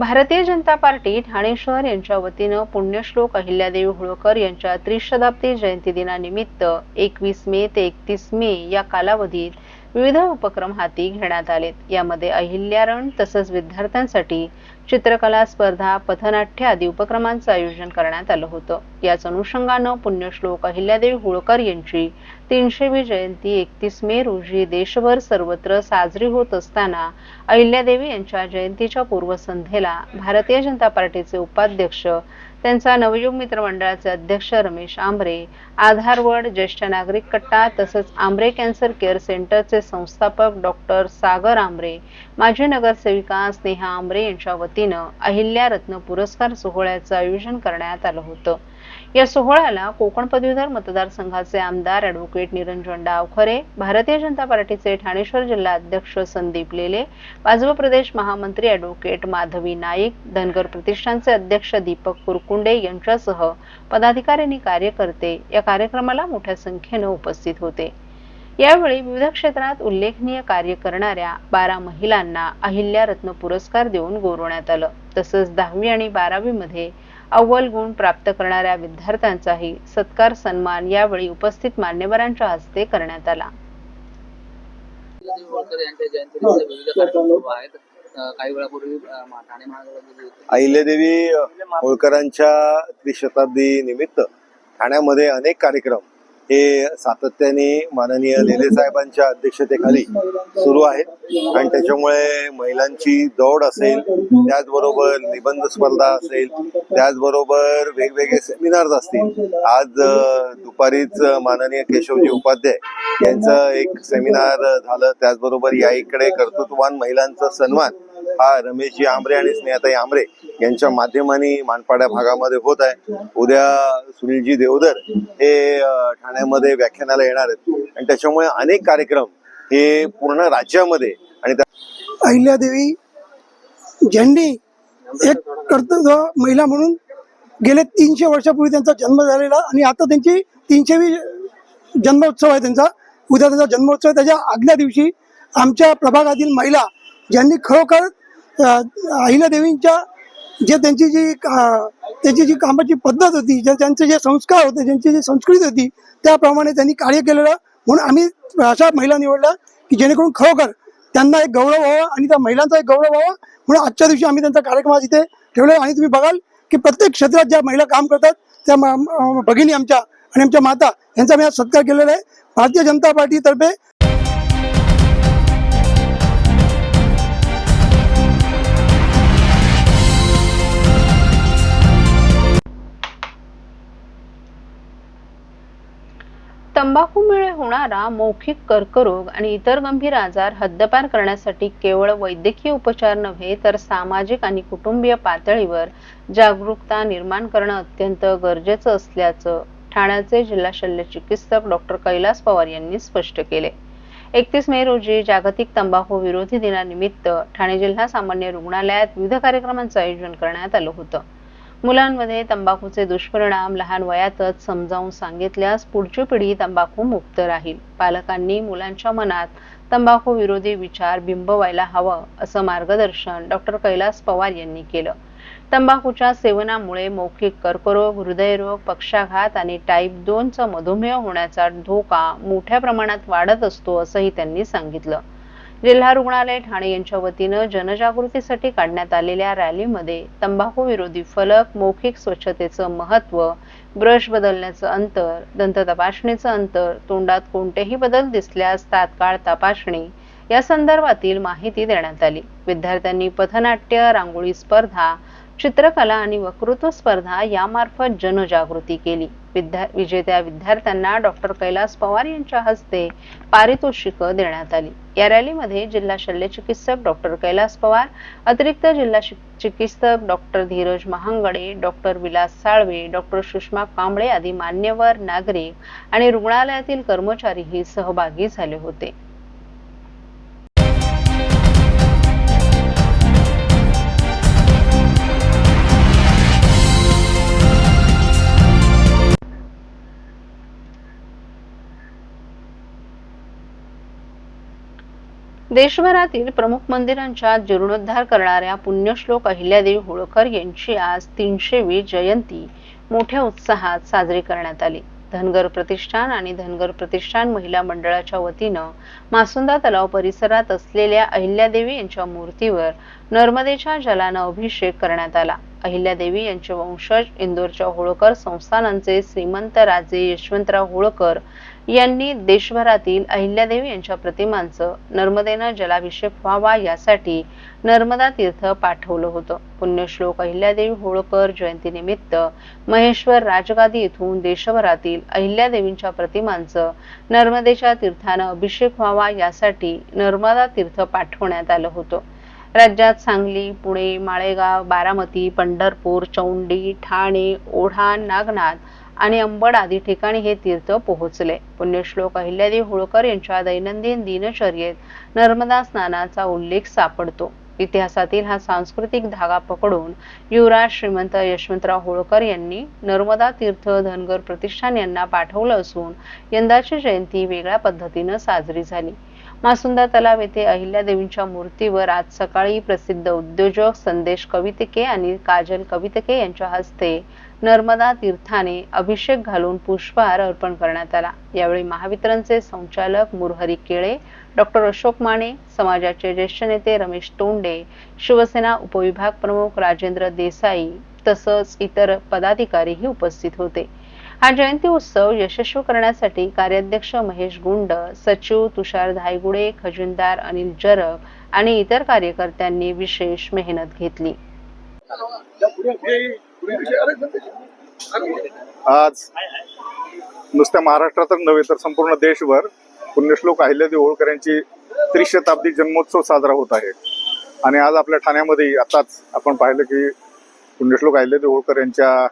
Bharatiya Janata party Thane शहर यांच्या वतीनं पुण्यश्लोक अहिल्यादेवी होळकर यांच्या त्रिशताब्दी जयंती दिनानिमित्त एकवीस मे ते एकतीस मे या कालावधीत विविध उपक्रम हाती घेण्यात आलेत. यामध्ये अहिल्यारण तसंच विद्यार्थ्यांसाठी चित्रकला स्पर्धा पथनाट्य आदी उपक्रमांचं आयोजन करण्यात आलं होतं. याच अनुषंगानं पुण्यश्लोक अहिल्यादेवी होळकर यांची तीनशेवी जयंती एकतीस मे रोजी देशभर सर्वत्र साजरी होत असताना अहिल्यादेवी यांच्या जयंतीच्या पूर्वसंध्येला भारतीय जनता पार्टीचे उपाध्यक्ष त्यांचा नवयुग मित्र मंडळाचे अध्यक्ष रमेश आंबरे आधारवड ज्येष्ठ नागरिक कट्टा तसंच आंबरे कॅन्सर केअर सेंटरचे संस्थापक डॉक्टर सागर आंबरे माजी नगरसेविका स्नेहा आंबरे यांच्या वतीनं अहिल्या रत्न पुरस्कार सोहळ्याचं आयोजन करण्यात आलं होतं. या सोहळ्याला कोकण पदवीधर मतदारसंघाचे आमदार ॲडव्होकेट निरंजन डावखरे भारतीय जनता पार्टीचे ठाणेश्वर जिल्हा अध्यक्ष संदीप लेले भाजप प्रदेश महामंत्री ॲडव्होकेट माधवी नाईक धनगर प्रतिष्ठानचे अध्यक्ष दीपक कुरकुंडे यांच्यासह पदाधिकाऱ्यांनी कार्यकर्ते या कार्यक्रमाला मोठ्या संख्येनं उपस्थित होते. यावेळी विविध क्षेत्रात उल्लेखनीय कार्य करणाऱ्या बारा महिलांना अहिल्या रत्न पुरस्कार देऊन गौरवण्यात आलं. तसंच दहावी आणि बारावी मध्ये अव्वल गुण प्राप्त करणाऱ्या विद्यार्थ्यांचाही सत्कार सन्मान यावेळी उपस्थित मान्यवरांच्या हस्ते करण्यात आला. अं, काही वेळापूर्वी अहिल्यादेवी होळकरांच्या त्रिशताब्दी निमित्त ठाण्यामध्ये अनेक कार्यक्रम हे सातत्याने माननीय लेले साहेबांच्या अध्यक्षतेखाली सुरू आहे. आणि त्याच्यामुळे महिलांची दौड असेल त्याचबरोबर निबंध स्पर्धा असेल त्याचबरोबर वेगवेगळे सेमिनार्स असतील. आज दुपारीच माननीय केशवजी उपाध्याय यांचं एक सेमिनार झालं. त्याचबरोबर या इकडे कर्तृत्ववान महिलांचा सन्मान हा रमेशजी आंबरे आणि स्नेहाताई आंबरे यांच्या माध्यमाने मानपाड्या भागामध्ये होत आहे. उद्या सुनीलजी देवधर हे ठाण्यामध्ये व्याख्यानाला येणार आहेत. आणि त्याच्यामुळे अनेक कार्यक्रम हे पूर्ण राज्यामध्ये आणि त्या- अहिल्यादेवी झेंडी एक कर्तव्य महिला म्हणून गेले तीनशे वर्षापूर्वी त्यांचा जन्म झालेला आणि आता त्यांची तीनशेवी जन्मोत्सव आहे त्यांचा. उद्या त्यांचा जन्मोत्सव आहे. त्याच्या आदल्या दिवशी आमच्या प्रभागातील महिला ज्यांनी खरोखर अहिल्यादेवींच्या जे त्यांची जी अं, त्यांची जी कामाची पद्धत होती जे त्यांचे जे संस्कार होते ज्यांची जी संस्कृती होती त्याप्रमाणे त्यांनी कार्य केलेलं. म्हणून आम्ही अशा महिला निवडल्या की जेणेकरून खरोखर त्यांना एक गौरव व्हावा आणि त्या महिलांचा एक गौरव व्हावा. म्हणून आजच्या दिवशी आम्ही त्यांचा कार्यक्रम आज इथे ठेवला आणि तुम्ही बघाल की प्रत्येक क्षेत्रात ज्या महिला काम करतात त्या भगिनी आमच्या आणि आमच्या माता यांचा मी आज सत्कार केलेला आहे. भारतीय जनता पार्टीतर्फे तंबाखूमुळे होणारा मौखिक कर्करोग आणि इतर गंभीर आजार हद्दपार करण्यासाठी केवळ वैद्यकीय उपचार नव्हे तर सामाजिक आणि कुटुंबीय पातळीवर जागरूकता निर्माण करणं अत्यंत गरजेचं असल्याचं ठाण्याचे जिल्हा शल्य चिकित्सक डॉक्टर कैलास पवार यांनी स्पष्ट केले. एकतीस मे रोजी जागतिक तंबाखू विरोधी दिनानिमित्त ठाणे जिल्हा सामान्य रुग्णालयात विविध कार्यक्रमांचं आयोजन करण्यात आलं होतं. मुलांमध्ये तंबाखूचे दुष्परिणाम लहान वयातच समजावून सांगितल्यास पुढची पिढी तंबाखू मुक्त राहील. पालकांनी मुलांच्या मनात तंबाखू विरोधी विचार बिंबवायला हवं असं मार्गदर्शन डॉक्टर कैलास पवार यांनी केलं. तंबाखूच्या सेवनामुळे मौखिक कर्करोग हृदयरोग पक्षाघात आणि टाईप दोनचा मधुमेह होण्याचा धोका मोठ्या प्रमाणात वाढत असतो असंही त्यांनी सांगितलं. जिल्हा रुग्णालय ठाणे यांच्या वतीनं जनजागृतीसाठी काढण्यात आलेल्या रॅलीमध्ये तंबाखू विरोधी फलक मौखिक स्वच्छतेचं महत्त्व ब्रश बदलण्याचं अंतर दंत तपासणीचं अंतर तोंडात कोणतेही बदल दिसल्यास तात्काळ तपासणी या संदर्भातील माहिती देण्यात आली. विद्यार्थ्यांनी पथनाट्य रांगोळी स्पर्धा चित्रकला आणि वक्तृत्व स्पर्धा यामार्फत जनजागृती केली. विद्या विजेत्या विद्यार्थ्यांना डॉक्टर कैलास पवार यांच्या हस्ते पारितोषिक देण्यात आली. या रॅलीमध्ये जिल्हा शल्य चिकित्सक डॉक्टर कैलास पवार अतिरिक्त जिल्हा चिकित्सक doctor Dheeraj Mahangade doctor Vilas Salve doctor Sushma Kamble आदी मान्यवर नागरिक आणि रुग्णालयातील कर्मचारीही सहभागी झाले होते. देशभरातील प्रमुख मंदिरांच्या जीर्णोद्धार करणाऱ्या पुण्यश्लोक अहिल्यादेवी होळकर यांची आज तीनशेवी जयंती मोठ्या उत्साहात साजरी करण्यात आली. धनगर प्रतिष्ठान आणि धनगर प्रतिष्ठान महिला मंडळाच्या वतीनं मासुंदा तलाव परिसरात असलेल्या अहिल्यादेवी यांच्या मूर्तीवर नर्मदेच्या जलानं अभिषेक करण्यात आला. अहिल्यादेवी यांचे वंशज इंदोरच्या होळकर संस्थानांचे श्रीमंत राजे यशवंतराव होळकर यांनी देशभरातील अहिल्यादेवी यांच्या प्रतिमांचं नर्मदेनं जलाभिषेक व्हावा यासाठी नर्मदा तीर्थ पाठवलं होतं. पुण्यश्लोक अहिल्यादेवी होळकर जयंतीनिमित्त महेश्वर राजगादी येथून देशभरातील अहिल्यादेवींच्या प्रतिमांचं नर्मदेच्या तीर्थानं अभिषेक व्हावा यासाठी नर्मदा तीर्थ पाठवण्यात आलं होतं. राज्यात सांगली पुणे माळेगाव बारामती पंढरपूर चौंडी ठाणे ओढा नागनाथ आणि अंबड आदी ठिकाणी हे तीर्थ पोहोचले. पुण्यश्लोक अहिल्यादेवी होळकर यांच्या दैनंदिन दिनचर्येत नर्मदा स्नानाचा उल्लेख सापडतो. इतिहासातील हा सांस्कृतिक धागा पकडून युवराज श्रीमंत यशवंतराव होळकर यांनी नर्मदा तीर्थ धनगर प्रतिष्ठान यांना पाठवलं असून यंदाची जयंती वेगळ्या पद्धतीनं साजरी झाली. मासुंदा तलाव येथे अहिल्यादेवींच्या मूर्तीवर आज सकाळी प्रसिद्ध उद्योजक संदेश कवितके आणि काजल कवितके यांच्या हस्ते नर्मदा तीर्थाने अभिषेक घालून पुष्पहार अर्पण करण्यात आला. यावेळी महावितरणचे संचालक मुरहरी केळे डॉक्टर अशोक माने समाजाचे ज्येष्ठ नेते रमेश तोंडे शिवसेना उपविभाग प्रमुख राजेंद्र देसाई तसंच इतर पदाधिकारीही उपस्थित होते. हा जयंती उत्सव यशस्वी करण्यासाठी कार्याध्यक्ष महेश गुंड सचिव तुषार धायगुडे खजिनदार अनिल जरब आणि इतर कार्यकर्त्यांनी विशेष मेहनत घेतली. आज नुसत्या महाराष्ट्रातच नव्हे तर संपूर्ण देशभर पुण्यश्लोक अहिल्यादेवी होळकर यांची त्रिशताब्दी जन्मोत्सव साजरा होत आहे. आणि आज आपल्या ठाण्यामध्ये आताच आपण पाहिलं की पुण्यश्लोक अहिल्यादेवी होळकर यांच्या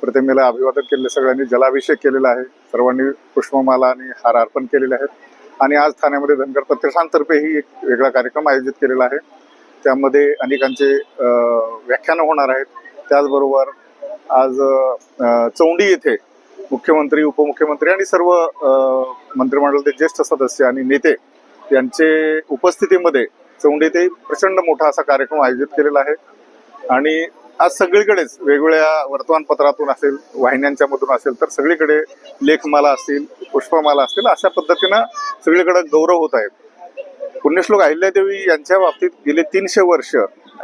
प्रतिमेला अभिवादन केले सगळ्यांनी जलाभिषेक केलेला आहे. सर्वांनी पुष्पमाला आणि हार अर्पण केलेले आहेत. आणि आज ठाण्यामध्ये धनगर प्रतिष्ठानतर्फे ही एक वेगळा कार्यक्रम आयोजित केलेला आहे. त्यामध्ये अनेकांचे व्याख्यानं होणार आहेत. त्याचबरोबर आज चौंडी येथे मुख्यमंत्री उपमुख्यमंत्री आणि सर्व मंत्रिमंडळाचे ज्येष्ठ सदस्य आणि नेते यांचे उपस्थितीमध्ये चौंडी येथे प्रचंड मोठा असा कार्यक्रम आयोजित केलेला आहे. आणि आज सगळीकडेच वेगवेगळ्या वर्तमानपत्रातून असेल वाहिन्यांच्या मधून असेल तर सगळीकडे लेखमाला असतील पुष्पमाला असतील अशा पद्धतीनं सगळीकडे गौरव होत आहेत. पुण्यश्लोक अहिल्यादेवी यांच्या बाबतीत गेले तीनशे वर्ष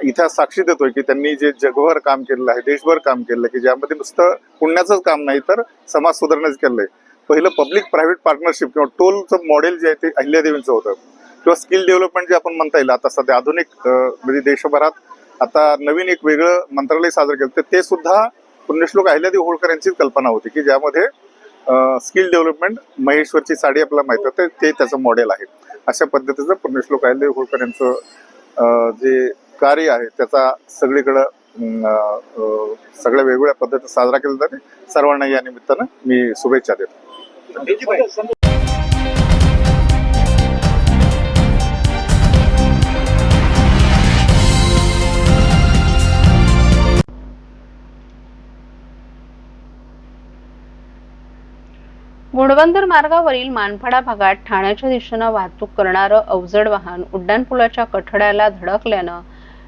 इतिहास साक्षी देतोय की त्यांनी जे जगभर काम केलेलं आहे देशभर काम केलेलं आहे की ज्यामध्ये नुसतं पुण्याचंच काम नाही तर समाज सुधारण्याचं केलं आहे पहिलं पब्लिक प्रायव्हेट पार्टनरशिप किंवा टोलचं मॉडेल जे आहे ते अहिल्यादेवींचं होतं. किंवा स्किल डेव्हलपमेंट जे आपण म्हणता येईल आता सध्या आधुनिक म्हणजे देशभरात आता नवीन एक वेगळं मंत्रालय साजरं केलं तर ते सुद्धा पुण्यश्लोक अहिल्यादेवी होळकर यांचीच कल्पना होती की ज्यामध्ये स्किल डेव्हलपमेंट महेश्वरची साडी आपल्याला माहीत होते ते त्याचं मॉडेल आहे. अशा पद्धतीचं पुण्यश्लोक अहिल्यादेवी होळकर यांचं जे कार्य आहे त्याचा सगळीकडं सगळ्या वेगवेगळ्या पद्धतीत साजरा केला जाते. सर्वांना या निमित्तानं मी शुभेच्छा देतो. गुणवंदर मार्गावरील मानफडा भागात ठाण्याच्या दिशेनं वाहतूक करणारं अवजड वाहन उड्डाणपुलाच्या कठड्याला धडकल्यानं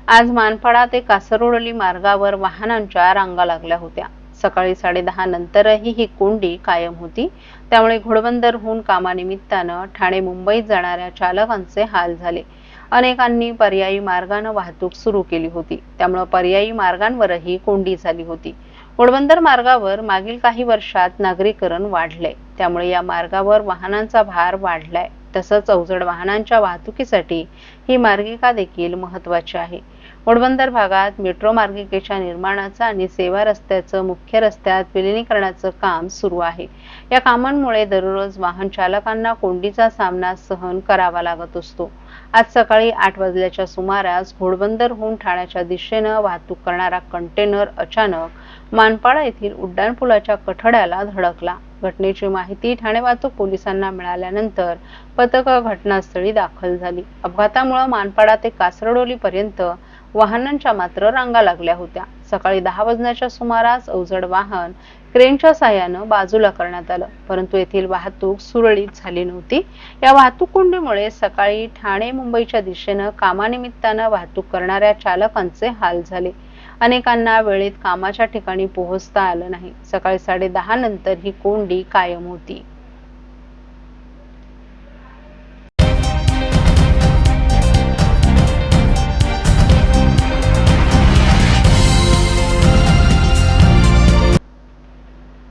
आज मानफडा ते कासरोडली मार्गावर वाहनांच्या रांगा लागल्या होत्या. सकाळी साडेदहा नंतरही ही कोंडी कायम होती. त्यामुळे घोडबंदरहून कामानिमित्तानं ठाणे मुंबईत जाणाऱ्या चालकांचे हाल झाले. अनेकांनी पर्यायी मार्गानं वाहतूक सुरू केली होती. त्यामुळे पर्यायी मार्गांवरही कोंडी झाली होती. घोडबंदर मार्गावर मागील काही वर्षात नागरीकरण वाढले त्यामुळे या मार्गावर वाहनांचा भार वाढलाय. तसंच अवजड वाहनांच्या वाहतुकीसाठी ही मार्गिका देखील महत्वाची आहे. घोडबंदर भागात मेट्रो मार्गिकेच्या निर्माणाचं आणि सेवा रस्त्याचं मुख्य रस्त्यात विलिनीकरणाचं काम सुरू आहे. या कामांमुळे दररोज वाहन चालकांना कोंडीचा सामना सहन करावा लागत असतो. आज सकाळी आठ वाजल्याच्या सुमारास घोडबंदरहून ठाण्याच्या दिशेनं वाहतूक करणारा कंटेनर अचानक मानपाडा येथील उड्डाणपुलाच्या कठड्याला धडकला. घटनेची माहिती ठाणे वाहतूक पोलिसांना मिळाल्यानंतर पथक घटनास्थळी दाखल झाली. अपघातामुळे मानपाडा ते कासरडोली पर्यंत वाहनांच्या मात्र रांगा लागल्या होत्या. सकाळी दहा वाजण्याच्या सुमारास अवजड वाहन क्रेनच्या सहाय्यानं बाजूला करण्यात आलं. परंतु येथील वाहतूक सुरळीत झाली नव्हती. या वाहतूक कोंडीमुळे सकाळी ठाणे मुंबईच्या दिशेनं कामानिमित्तानं वाहतूक करणाऱ्या चालकांचे हाल झाले. अनेकांना वेळेत कामाच्या ठिकाणी पोहोचता आलं नाही. सकाळी साडे नंतर ही कोंडी कायम होती.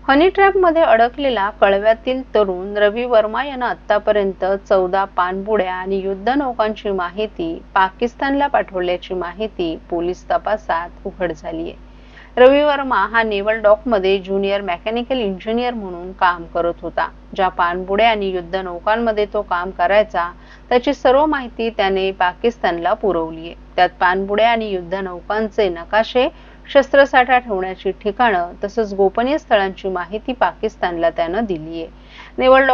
हनी ट्रॅपमध्ये अडकलेला कळव्यातील तरुण रवी वर्मा यानं आतापर्यंत चौदा पाणबुड्या आणि युद्धनौकांची माहिती पाकिस्तानला पाठवल्याची माहिती पोलीस तपासात उघड झाली आहे रवी वर्मा हा नेव्हल डॉकमध्ये ज्युनियर मेकॅनिकल इंजिनियर म्हणून काम करत होता. ज्या पाणबुड्या आणि युद्धनौकांमध्ये तो काम करायचा त्याची सर्व माहिती त्याने पाकिस्तानला पुरवली आहे त्यात पाणबुड्या आणि युद्धनौकांचे नकाशे शस्त्रसाठा ठेवण्याची ठिकाणं तसंच गोपनीय स्थळांची माहिती पाकिस्तानला त्यानं दिली आहे नेवल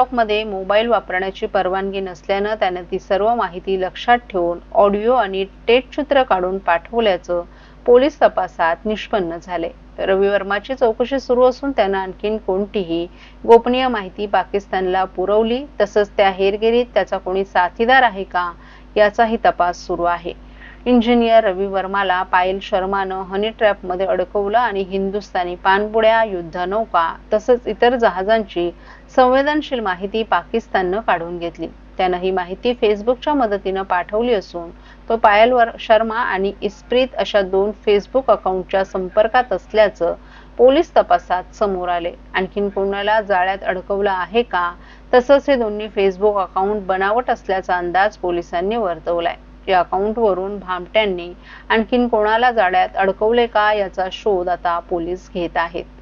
मोबाईल वापरण्याची परवानगी नसल्यानं त्यानं ती सर्व माहिती लक्षात ठेवून ऑडिओ आणि टेट चित्र काढून पाठवल्याचं पोलीस तपासात निष्पन्न झाले. रवी वर्माची चौकशी सुरू असून त्यानं आणखीन कोणतीही गोपनीय माहिती पाकिस्तानला पुरवली तसंच त्या हेरगिरीत त्याचा कोणी साथीदार आहे का याचाही तपास सुरू आहे. इंजिनियर रवी वर्माला पायल शर्मानं हनी ट्रॅपमध्ये अडकवलं आणि हिंदुस्थानी पाणबुड्या युद्धनौका तसंच इतर जहाजांची संवेदनशील माहिती पाकिस्ताननं काढून घेतली. त्यानं ही माहिती फेसबुकच्या मदतीनं पाठवली असून तो पायल शर्मा आणि इस्प्रीत अशा दोन फेसबुक अकाउंटच्या संपर्कात असल्याचं पोलीस तपासात समोर आले. आणखीन कोणाला जाळ्यात अडकवलं आहे का? तसंच हे दोन्ही फेसबुक अकाउंट बनावट असल्याचा अंदाज पोलिसांनी वर्तवलाय. या अकाउंटवरून भामट्यांनी आणखीन कोणाला जाळ्यात अडकवले का याचा शोध आता पोलीस घेत आहेत.